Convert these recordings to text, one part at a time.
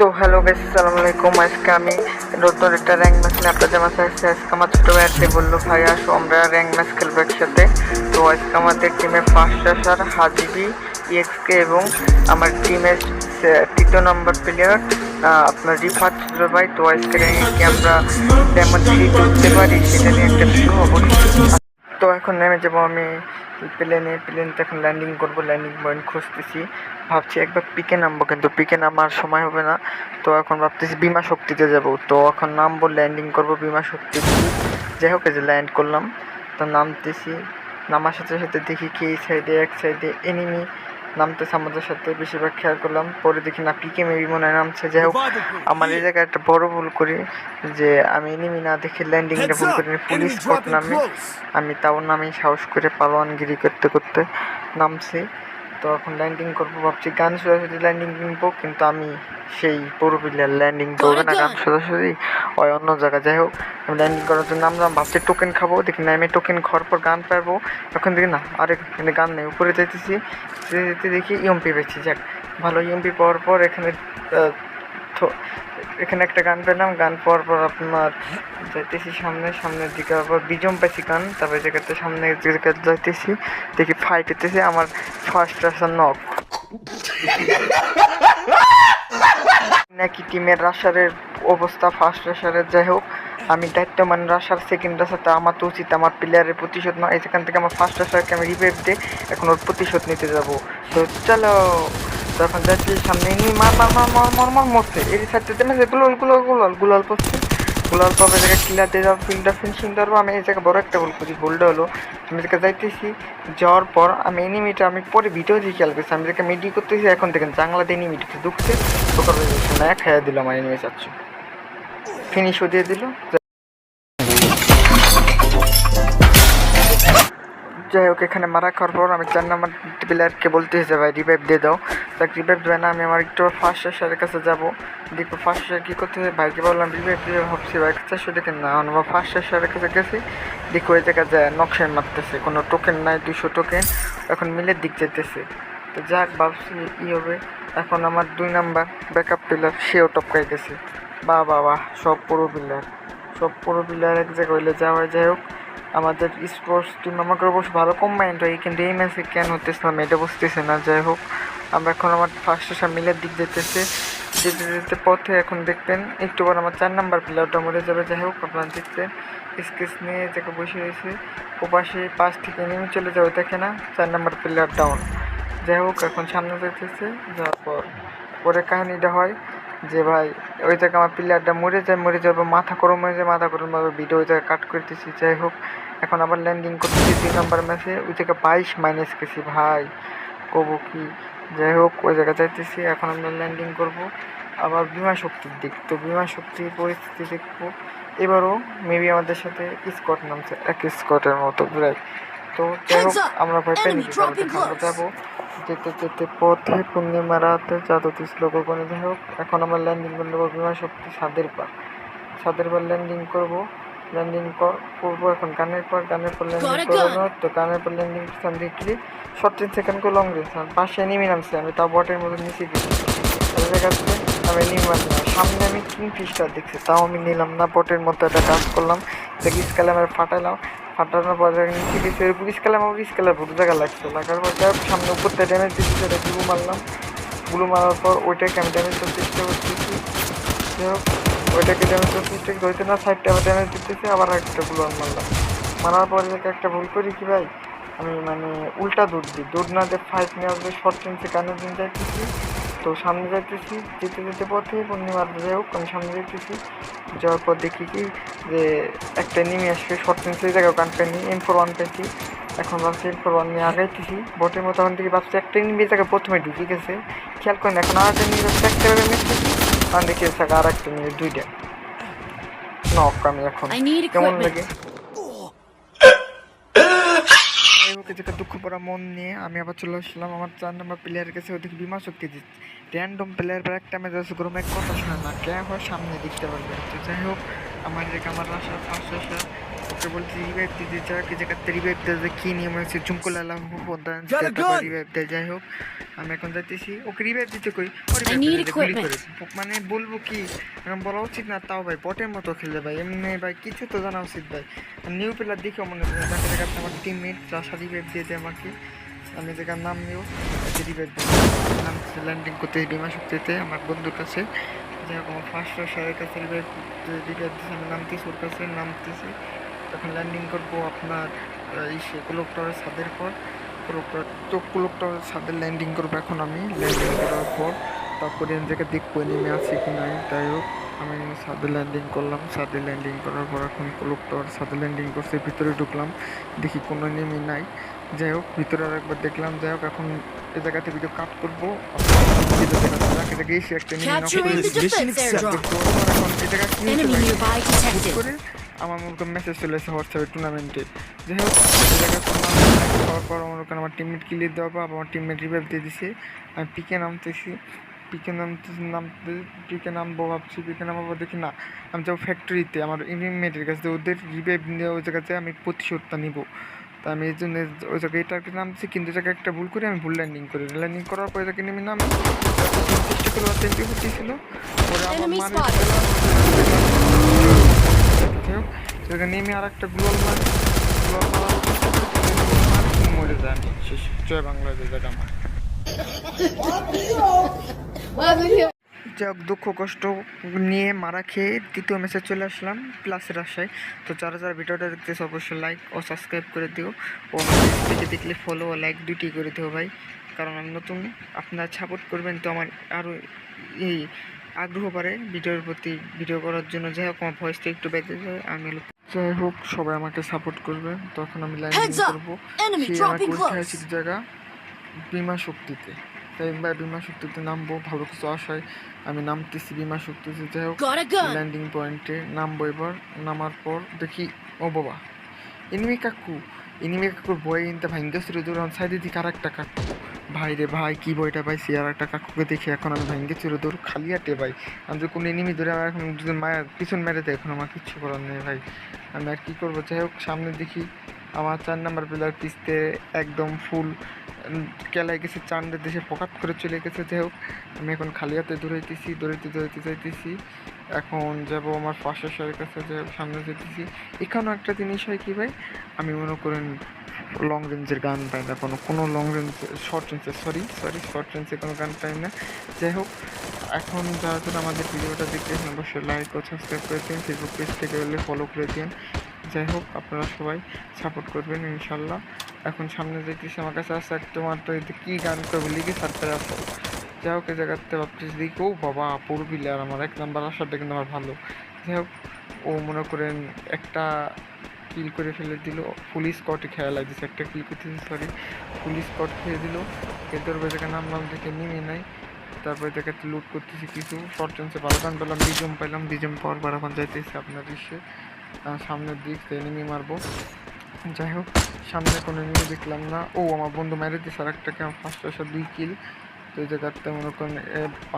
তো hello guys আসসালামু আলাইকুম। আজকে আমি নতুন একটা র্যাঙ্ক ম্যাচ নিয়ে আপনাদের মাঝে আসছি। আজকে আমার ছোটো ভাই আসছে বলল, ভাই, আসো, আমরা র্যাঙ্ক ম্যাচ খেলব একসাথে। তো আজকে আমাদের টিমে ফার্স্ট আসার হাজিবি ইএক্সকে এবং আমার টিমের তৃতীয় নম্বর প্লেয়ার আপনার রিফাত ছোটো ভাই। তো আজকে র্যাঙ্কে আমরা তেমন করতে পারি, সেটা নিয়ে একটা তো এখন নেমে যাব আমি প্লেনে প্লেনটা এখন ল্যান্ডিং করব ল্যান্ডিং পয়েন্ট খুঁজতেছি। ভাবছি একবার পিকে নামবো, কিন্তু পিকে নামার সময় হবে না। তো এখন ভাবতেছি বিমা শক্তিতে যাব। তো এখন নামবো ল্যান্ডিং করব বিমা শক্তি যাই হোক যে ল্যান্ড করলাম। তো নামতেছি। নামার সাথে সাথে দেখি কি এই সাইডে এক সাইডে এনিমি নামতেছে আমাদের সাথে বেশিরভাগ খেয়াল করলাম। পরে দেখি না পিকে মেবি মনে হয় নামছে। যাই হোক আমার এই জায়গায় একটা বড় ভুল করি যে আমি এনিমি না দেখে ল্যান্ডিংটা ভুল করি পুলিশ স্পট নামে আমি তাও নামে সাহস করে পালোয়ানগিরি করতে করতে নামছি। তো এখন ল্যান্ডিং করব ভাবছি গান সোজাসুজি ল্যান্ডিং কিনবো কিন্তু আমি সেই পুরো প্লেয়ার ল্যান্ডিং করবে না গান। সোজাসুজি ওই অন্য জায়গায়। যাই হোক আমি ল্যান্ডিং করার জন্য নামলাম ভাবছি টোকেন খাব দেখি না আমি টোকেন খাওয়ার পর গান পারব এখন দেখি না আরে এখানে গান নেই উপরে যেতেছি যেতে যেতে দেখি ইএমপি পেয়েছি যাক। ভালো ইএমপি পাওয়ার পর এখানে থো- এখানে একটা গান পেলাম, গান পাওয়ার পর আপনার যাইতেছি সামনে, সামনের দিকে আবার বিজম পাইছি গান তারপরে জায়গাতে সামনে জায়গাতে যাইতেছি, দেখি ফাইট হইতেছে, আমার ফার্স্ট রাশার নক নাকি টিমের রাশারের অবস্থা ফার্স্ট রাশারের যাই হোক, আমি দায়িত্ব মানে রাশার সেকেন্ড রাশাতে আমার তো উচিত, আমার প্লেয়ারের প্রতিশোধ নয় এখান থেকে আমার ফার্স্ট রাশারকে আমি রিভাইভ দিয়ে এখন ওর প্রতিশোধ নিতে যাব। তো চলো। তখন যাচ্ছি সামনে নিয়ে মার মার মার মার মার মার, মরছে। এই সাইডে দেবে গুলাল গুলাল গুলাল গুলাল পড়ছে। গুলাল পাবে জায়গায় কিলার দিয়ে যাব ফিল্ডার ফিনিশিং ধরবো আমি এই জায়গায় বড় একটা ভুল করি, ভুলটা হলো আমি যেটা যাইতেছি, যাওয়ার পর আমি এনিমিটা আমি পরে ভিডিও দিয়ে খেয়াল করছি। আমি যেটা মিডি করতেছি, এখন দেখেন জাংলা দিয়ে এনিমিটিতে ঢুকছে। ঢোকার না খাইয়া দিল আমার এনিমি চাচ্ছু ফিনিশও দিয়ে দিল যাই হোক, এখানে মারা খাওয়ার পর আমি চার নাম্বার প্লেয়ারকে বলতে যে, ভাই রিভাইভ দিয়ে দাও। তাকে রিভাইভ দেবে না, আমি আমার একটু ফার্স্ট স্যারের কাছে যাব। দেখব ফার্স্ট স্যার কী করতে ভাইকে বললাম রিভাইভ দিয়ে ভাবছি, ভাই চারশো দেখে না, আমার ফার্স্ট স্যারের কাছে গেছি। দেখি ওই জায়গায় যায়, নকশায় মারতেছে। কোনো টোকেন নাই দুশো টোকেন এখন মিলের দিক যেতেছে তো যাক, ভাবছি ই হবে। এখন আমার দুই নাম্বার ব্যাকআপ প্লেয়ার সেও টপকাই গেছে। বা বাবা সব পুরো প্লেয়ার সব পুরো প্লেয়ার এক জায়গায় হইলে যাওয়া যাই হোক। আমাদের স্পোর্টস টিম আমাকে অবশ্য ভালো কম্বাইন্ড হয়, কিন্তু এই ম্যাচে কেন হতেছিলাম এটা বুঝতেছে না, যাই হোক। আমরা এখন আমার ফার্স্ট এসে মিলের দিক যেতেছে, যেতে যেতে পথে এখন দেখবেন, একটু পর আমার চার নাম্বার প্লেয়ারটা মরে যাবে, যাই হোক, আপনারা দেখবেন স্কেচ নিয়ে যাকে বসে রয়েছে, ওপাশে পাশ থেকে নেমে চলে যাবে, দেখে না, চার নাম্বার প্লেয়ার ডাউন যাই হোক, এখন সামনে যেতেছে যাওয়ার পর, পরে কাহিনিটা হয় যে ভাই, ওই জায়গায় আমার প্লেয়ারটা মরে যায়, মরে যাবে মাথা গরম হয়ে যায়, মাথা গরম হবে ভিডিও ওই জায়গায় কাট করতেছি যাই হোক। এখন আবার ল্যান্ডিং করতেছি দুই নম্বর ম্যাচে ওই জায়গায় বাইশ মাইনাস গেছি ভাই। কবো কি? যাই হোক ওই জায়গায় যাইতেছি এখন আমরা ল্যান্ডিং করব। আবার বিমা শক্তির দিক তো বিমা শক্তির পরিস্থিতি দেখব। এবারও মেবি আমাদের সাথে স্কট নামছে এক স্কটের মতো প্রায় তো যাই হোক আমরা ভয় পাই আমরা যাব। যেতে যেতে পথে পূর্ণিমা রাতে জাদুতি শ্লোক করে যাই হোক এখন আমরা ল্যান্ডিং করে নেব বিমা শক্তি সাদের পা সাদের পর ল্যান্ডিং করব। ল্যান্ডিং করব এখন। গানের পর গানের পর ল্যান্ডিং করব তো গানের পর ল্যান্ডিং করতাম দেখলি সতেরো সেকেন্ড করে লং রেস পাশে নেমে নামছে আমি তাও বটের মতো নিচে গেছি। এই জায়গাতে আমি নিয়ে মারলাম। সামনে আমি কিং ফিশটার দেখছি তাও আমি নিলাম না বটের মতো একটা কাজ করলাম। স্কালে আমার ফাটালাম ফাটানোর পর নিচে গেছি ওই পুলিশ আমার পুলিশ কালার জায়গা লাগছে। লাগার পর সামনে উপর থেকে ড্যামেজ দিচ্ছি সেটা গুলো মারলাম। গুলো মারার পর ওইটাকে আমি ড্যামেজ চেষ্টা করতেছি। যাই হোক ওইটাকে ড্যামেজ করার চেষ্টা হইতে না সাইডটা আবার ড্যামেজ দিতেছি, আবার একটা গুলো মারলাম। মারার পরে একটা ভুল করি কি ভাই? আমি মানে উল্টা দৌড় দিই। দৌড় না দিয়ে ফাইট নিয়ে আসবে শর্ট রেঞ্জে কানের দিন যাইতেছি। তো সামনে যাইতেছি, যেতে যেতে পথে পূর্ণিমার যাই হোক, আমি সামনে যাইতেছি। যাওয়ার পর দেখি কি যে একটা নেমে আসবে শর্ট সেই জায়গায় গান পেনি এম ফোর ওয়ান পেয়েছি। এখন ভাবছি এম ফোর ওয়ান নিয়ে আগাইতেছি। বটের মতো এখন থেকে ভাবছি একটা নিবি জায়গায় প্রথমে ঢুকে গেছে। খেয়াল করেন, এখন আর একটা নিয়ে যাচ্ছে একটা ভাবে মিশতেছি আর দেখি আর একটা নিয়ে দুইটা? নক আমি এখন কেমন লাগে? যাই হোক, এই দুঃখ পড়া মন নিয়ে আমি আবার চলে আসলাম আমার চার নম্বর প্লেয়ারের কাছে ওদিকে বিমা শক্তি দিচ্ছে। র্যান্ডম প্লেয়ার পর একটা মেজাজ গ্রুমে কথা শোনে না। কে হয় সামনে দেখতে পারবে তো যাই হোক আমার যে আমার আসা ফার্স্ট আসা ওকে বলছি রিভাইভ দিতে যা কি জায়গাতে রিভাইভ দিতে কি নিয়ম আছে চুমকো লালা প্রদান রিভাইভ দেয় যাই হোক। আমি এখন যাইতেছি। ওকে রিভাইভ দিতে কই? দেয়। মানে বলব কি বলা উচিত না তাও ভাই বটের মতো খেলে ভাই এমনি ভাই কিছু তো জানা উচিত ভাই। নিউ প্লেয়ার দেখে মনে দেখা আমার টিমমেট চাষা রিভাইভ দিয়ে দেয় আমাকে। আমি জায়গার নাম নিও রিভাইভ নাম ল্যান্ডিং করতে বিমা শক্তিতে আমার বন্ধুর কাছে। যাই হোক আমার ফার্স্ট স্যারের কাছে রিভাইভ রিভাইভ দিয়েছে আমি নামতেছি ওর কাছে নামতেছি। তখন ল্যান্ডিং করব আপনার এই সে কুলোকটারের ছাদের পর। কুলোকটার তো কুলোকটারের ছাদে ল্যান্ডিং করব এখন আমি ল্যান্ডিং করার পর তারপরে জায়গায় দেখব নেমে আছে কি নাই। তাই হোক আমি ছাদে ল্যান্ডিং করলাম ছাদে ল্যান্ডিং করার পর এখন কুলোকটার ছাদে ল্যান্ডিং করছে ভিতরে ঢুকলাম দেখি কোনো নেমে নাই। যাই হোক ভিতরে আর একবার দেখলাম যাই হোক এখন এই জায়গাতে ভিডিও কাট করব। আমার মনে মেসেজ চলে এসেছে হোয়াটসঅ্যাপে টুর্নামেন্টে যাই হোক এই জায়গায় হওয়ার পর মনে করেন আমার টিমমেট ক্লিয়ার দেওয়ার পর আমার টিমমেট রিভাইভ দিয়ে দিছে। আমি পিকে নামতেছি। পিকে নামতেছি নামতে পিকে নামবো ভাবছি পিকে নামাবো দেখি না। আমি যাব ফ্যাক্টরিতে আমার ইনমেটের কাছে ওদের রিভাইভ নিয়ে ওই জায়গাতে আমি প্রতিশোধটা নিব। তা আমি এই জন্য ওই জায়গায় এটাকে নামছি কিন্তু জায়গায় একটা ভুল করে আমি ভুল ল্যান্ডিং করি। ল্যান্ডিং করার পর এটাকে নেমে নামি। চেষ্টা করে হচ্ছিল পরে আমার মারে। নেমে আর একটা গ্লোয়াল মার। মারার চেষ্টা করি, কিন্তু global আমি শেষ বাংলাদেশ আমার যাই হোক দুঃখ, কষ্ট নিয়ে মারা খেয়ে দ্বিতীয় ম্যাচে চলে আসলাম প্লাসের আশায় তো যারা যারা ভিডিওটা দেখতেছে, অবশ্যই লাইক ও সাবস্ক্রাইব করে দিও। ও থেকে দেখলে ফলো ও লাইক দুটি করে দিও ভাই। কারণ আমি নতুন, আপনারা সাপোর্ট করবেন তো আমার আরও এই আগ্রহ বাড়ে ভিডিওর প্রতি। ভিডিও করার জন্য যাই হোক, আমার ভয়েসটা একটু বেঁধে যায়, আমি যাই হোক সবাই আমাকে সাপোর্ট করবে। তখন আমি up! করব। সেই. ঐতিহাসিক জায়গা বিমা শক্তিতে। তাই বা বিমা শক্তিতে নামবো ভালো কিছু আশায় আমি নামতেছি বিমা শক্তিতে। যাই হোক. ল্যান্ডিং পয়েন্টে নামবো এবার। নামার পর দেখি ও বাবা এনিমি কাকু এনিমি কাকুর বই কিনতে ভাঙ্গে দূর সাইডে দিকে আর একটা কাকু। ভাই রে ভাই, কি বইটা পাইছি? আর একটা কাকুকে দেখি, এখন আমি ভেঙে ছিল দূর খালি আটে ভাই। আমি যে কোনো এনিমি ধরে, আমার এখন দুজন মায়ের পিছন মেরে দেয়, এখন আমার কিচ্ছু করার নেই ভাই। আমি আর কী করব? যাই হোক, সামনে দেখি, আমার চার নাম্বার প্লেয়ার পিসতে একদম ফুল কেলায় গেছে, চান্দের দেশে ফকাত করে চলে গেছে। যাই হোক, আমি এখন খালি হাতে দৌড়াইতেছি, দৌড়াইতে দৌড়াইতে যাইতেছি। এখন যাব আমার পাশের সারের কাছে যে সামনে যেতেছি এখানেও একটা জিনিস হয় কী ভাই, আমি মনে করেন লং রেঞ্জের গান পাই না, কোনো কোনো লং রেঞ্জ শর্ট রেঞ্জে সরি সরি শর্ট রেঞ্জে কোনো গান পাই না। যাই হোক, এখন যারা যারা আমাদের ভিডিওটা দেখতেছেন অবশ্যই লাইক ও সাবস্ক্রাইব করে দিন ফেসবুক পেজ থেকে হলে ফলো করে দিন। যাই হোক, আপনারা সবাই সাপোর্ট করবেন ইনশাল্লাহ। এখন সামনে দেখতেছি আমার কাছে আসছে একটা মাত্র এতে কী গান করব, লিখে সারতে আসো যাই হোক এই জায়গাতে ভাবতেছি দেখি, ও বাবা, পুরো আর আমার এক নাম্বার আসাটা কিন্তু আমার ভালো। যাই হোক, ও মনে করেন একটা কিল করে ফেলে দিল পুলিশ স্কটে খেলা লাগছে একটা কিল করতেছি সরি পুলিশ স্কট খেয়ে দিল। এদের জায়গায় নামলাম দেখে নেমে নাই। তারপরে জায়গাতে লুট করতেছি কিছু শর্ট রেঞ্জে ভালো গান পেলাম বিজম পাইলাম বিজম পাওয়ার পর এখন যাইতেছি আপনার দৃশ্যে। সামনের দিক এনিমি মারবো। যাই হোক, সামনে কোনো নিয়ে দেখলাম না। ও, আমার বন্ধু মেরে দিয়েছে আর একটাকে আমার ফার্স্ট আসা দুই কিল তো এই জায়গাতে মনে করেন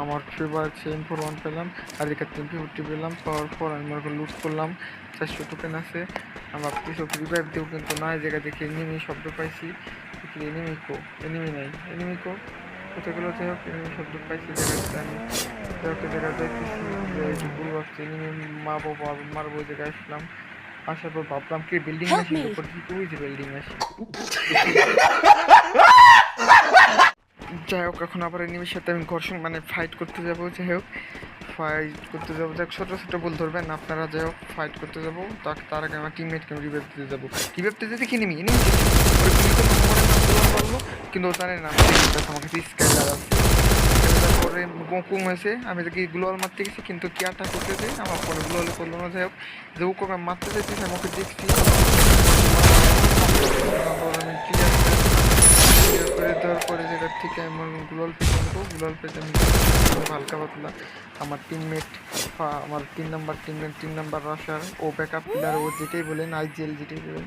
আমার ফেভার চেন ফোর ওয়ান পেলাম, আর এখানে টেম্পি ফিফটি পেলাম। পাওয়ার পর আমি মনে করেন লুট করলাম, চারশো টোকেন আছে। আমার কিছু রিভাইভ দেবো, কিন্তু না, এই জায়গা দেখে এনিমি শব্দ পাইছি। এনিমি কো? এনিমি নাই। এনিমি কো? কোথায় গেলো যাই হোক এনিমি শব্দ পাইছি জায়গাতে আমি। যাই হোক যে ভুল ভাবছি। এনিমি মারবো মারবো জায়গায় আসলাম। আসার পর ভাবলাম কি বিল্ডিং মেশিন উপর দিকে ওই যে বিল্ডিং মেশিন যাই হোক এখন আবার এনিমির সাথে আমি ঘর্ষণ মানে ফাইট করতে যাব যাই হোক। ফাইট করতে যাব যাই হোক ছোটো ছোটো বল ধরবেন আপনারা যাই হোক ফাইট করতে যাব। তার তার আগে আমার টিমমেটকে আমি রিভাইভ দিতে যাব। রিভাইভ দিতে দেখি নিমি? এনিমি কিন্তু ও জানে না আমার কাছে আছে তারপরে কুম হয়েছে। আমি দেখি গ্লোয়াল মারতে গেছি, কিন্তু কি আটা করতে যাই আমার ফোনে গ্লোয়ালে করল না। যাই হোক, যে ও কবে মারতে যাইতেছি আমাকে দেখছি। তারপর আমি ক্লিয়ার করে দেওয়ার পরে জায়গার থেকে আমার গ্লোয়াল পেজ আনব গ্লোয়াল পেজ আমি হালকা পাতলা। আমার টিমমেট আমার তিন নাম্বার টিমমেট তিন নাম্বার রাশার ও ব্যাকআপ প্লেয়ার ও যেটাই বলেন আইজিএল যেটাই বলেন,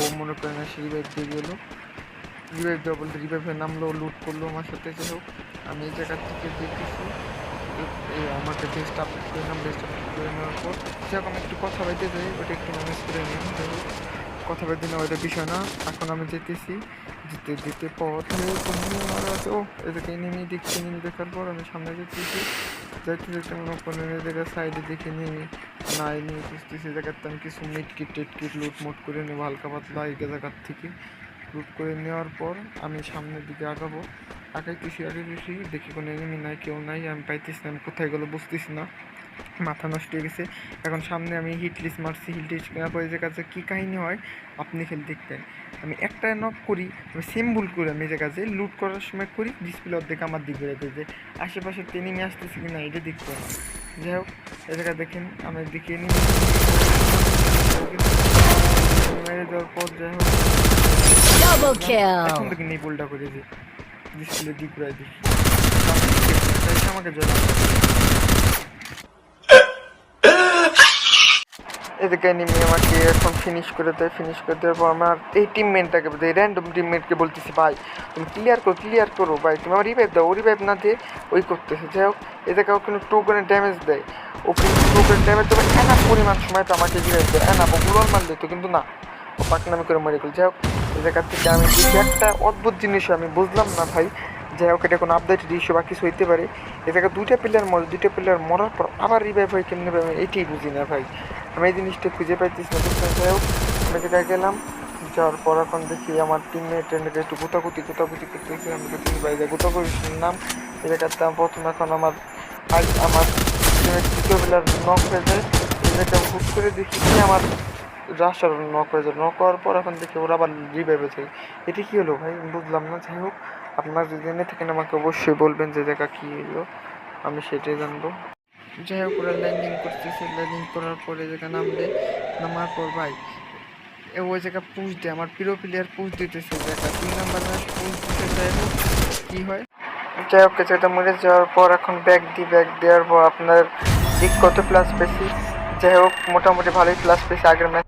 ও মনে করেন সেই ব্যাগ দিয়ে গেলো। রিভাইভ দেওয়া বলতে রিভাইভ নামলো লুট করল আমার সাথে, যাই হোক। আমি এই জায়গা থেকে দেখতেছি। এই আমাকে বেস্ট আপলোড করে নিলাম বেস্ট আপলোড করে নেওয়ার পর। সেরকম একটু কথা বলতে যাই, ওটা একটু ম্যানেজ করে হোক, কথা বলতে না ওইটা বিষয় না। এখন আমি যেতেছি, যেতে যেতে পথে তুমি আমার আছে। ও এদিকে নেমে দেখছি নেমে দেখার পর আমি সামনে যেতেছি। যাইতে যেতে মনে কোনো জায়গায় সাইডে দেখে নেমে নাই, নিয়ে বুঝতেছি জায়গাতে আমি কিছু মিটকিট টিটকিট লুট মুট করে নেব, হালকা পাতলা এই জায়গার থেকে। লুট করে নেওয়ার পর আমি সামনের দিকে আগাবো। আগে কিছু আগে আগাইতেছি দেখি কোনো এনিমি নাই, কেউ নাই, আমি পাইতেছি না, আমি কোথায় গেলো বুঝতেছি না। মাথা নষ্ট হয়ে গেছে। এখন সামনে আমি হিট লিস্ট মারছি হিট লিস্ট করার পরে যে কাছে কী কাহিনি হয়, আপনি খেলে দেখতেন আমি একটা নক করি, আমি সেম ভুল করি আমি যে কাজে লুট করার সময় করি ডিসপ্লে অর্ধেক আমার দিকে রেখে যে আশেপাশে এনিমি আসতেছে কি না এটা দেখতে না যাই হোক এ জায়গা দেখেন, আমি দেখে এনিমি মেরে দেওয়ার পর যাই হোক। Double এখন. থেকে নেই করে আমাকে জল এদিকে নিমি আমাকে এখন ফিনিশ করে দেয় ফিনিশ করে দেওয়ার পর আমার এই টিমমেটটাকে এই র্যান্ডম টিমমেটকে বলতেছি ভাই তুমি ক্লিয়ার করো ক্লিয়ার করো ভাই তুমি আমার রিভাইভ দাও ও রিভাইভ না দিয়ে ওই করতেছে। যাই হোক কিন্তু টোকনের ড্যামেজ দেয়। ও কিন্তু টোকনের ড্যামেজ দেবে পরিমাণ সময় তো আমাকে রিভাইভ দেয়। মারলে তো কিন্তু না। পাকনামি করে মেরে গেল। যাই হোক এই জায়গা থেকে আমি একটা অদ্ভুত জিনিস আমি বুঝলাম না ভাই। যাই হোক, এটা কোনো আপডেট ইস্যু বা কিছু হইতে পারে। এ জায়গায় দুইটা প্লেয়ার মরে দুইটা প্লেয়ার মরার পর আবার রিভাইভ হয় কেমনি আমি এটাই বুঝি না ভাই। আমি এই জিনিসটা খুঁজে পাইতেছি না বুঝতে যাই হোক, আমি জায়গায় গেলাম, যাওয়ার পর এখন দেখি আমার টিমমেট একটু গুতাগুতি গুতাগুতি করতেছি। আমি ভাই, যে গুতাগুতির নাম এই জায়গাতে প্রথম এখন আমার আমার টিমের দ্বিতীয় প্লেয়ার নক হয়ে যায়। এই জায়গায় হুট করে দেখি কি আমার রাস্তার নক হয়ে যায়। নক হওয়ার পর এখন দেখি ওরা আবার রিভাইভে যায়। এটি কী হলো ভাই? বুঝলাম না। যাই হোক, আপনার যদি জেনে থাকেন আমাকে অবশ্যই বলবেন যে জায়গা কী হলো। আমি সেটাই জানব। যাই হোক, ওরা ল্যান্ডিং করতেছে। ল্যান্ডিং করার পরে জায়গা নামবে নামার পর ভাই ওই জায়গা পুষ দেয়। আমার প্রিয় প্লেয়ার পুষ দিতেছে জায়গা। তিন নাম্বার ম্যাচ দিতে যাই হোক কী হয়? যাই হোক সেটা মরে যাওয়ার পর এখন ব্যাগ দিই ব্যাগ দেওয়ার পর আপনার দিক কত প্লাস পেয়েছি? যাই হোক, মোটামুটি ভালোই প্লাস পেয়েছি আগের ম্যাচ